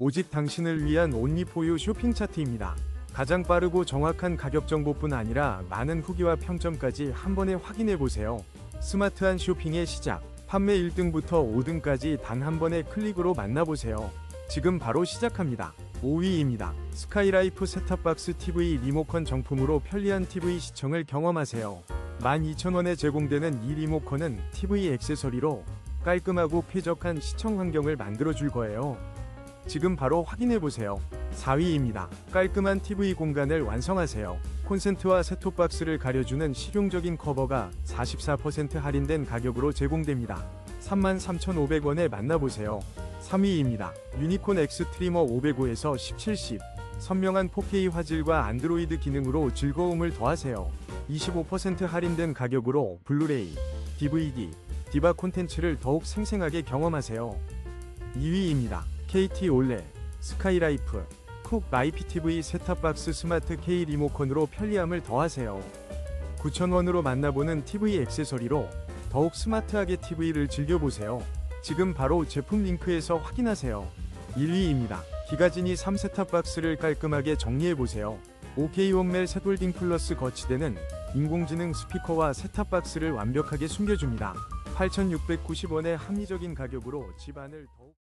오직 당신을 위한 온리포유 쇼핑 차트입니다. 가장 빠르고 정확한 가격 정보뿐 아니라 많은 후기와 평점까지 한 번에 확인해 보세요. 스마트한 쇼핑의 시작. 판매 1등부터 5등까지 단 한 번의 클릭으로 만나보세요. 지금 바로 시작합니다. 5위입니다. 스카이라이프 셋탑박스 TV 리모컨 정품으로 편리한 TV 시청을 경험하세요. 12,000원에 제공되는 이 리모컨은 TV 액세서리로 깔끔하고 쾌적한 시청 환경을 만들어 줄 거예요. 지금 바로 확인해 보세요. 4위입니다. 깔끔한 TV 공간을 완성하세요. 콘센트와 셋톱박스를 가려주는 실용적인 커버가 44% 할인된 가격으로 제공됩니다. 33,500원에 만나보세요. 3위입니다. 유니콘 X 트리머 505에서 1710 선명한 4K 화질과 안드로이드 기능으로 즐거움을 더하세요. 25% 할인된 가격으로 블루레이, DVD, 디바 콘텐츠를 더욱 생생하게 경험하세요. 2위입니다. KT 올레, 스카이라이프, 쿡 IPTV 셋탑박스 스마트 K 리모컨으로 편리함을 더하세요. 9,000원으로 만나보는 TV 액세서리로 더욱 스마트하게 TV를 즐겨보세요. 지금 바로 제품 링크에서 확인하세요. 1위입니다. 기가진이 3셋탑박스를 깔끔하게 정리해보세요. OK 홈멜 셋홀딩 플러스 거치대는 인공지능 스피커와 셋탑박스를 완벽하게 숨겨줍니다. 8,690원의 합리적인 가격으로 집안을 더욱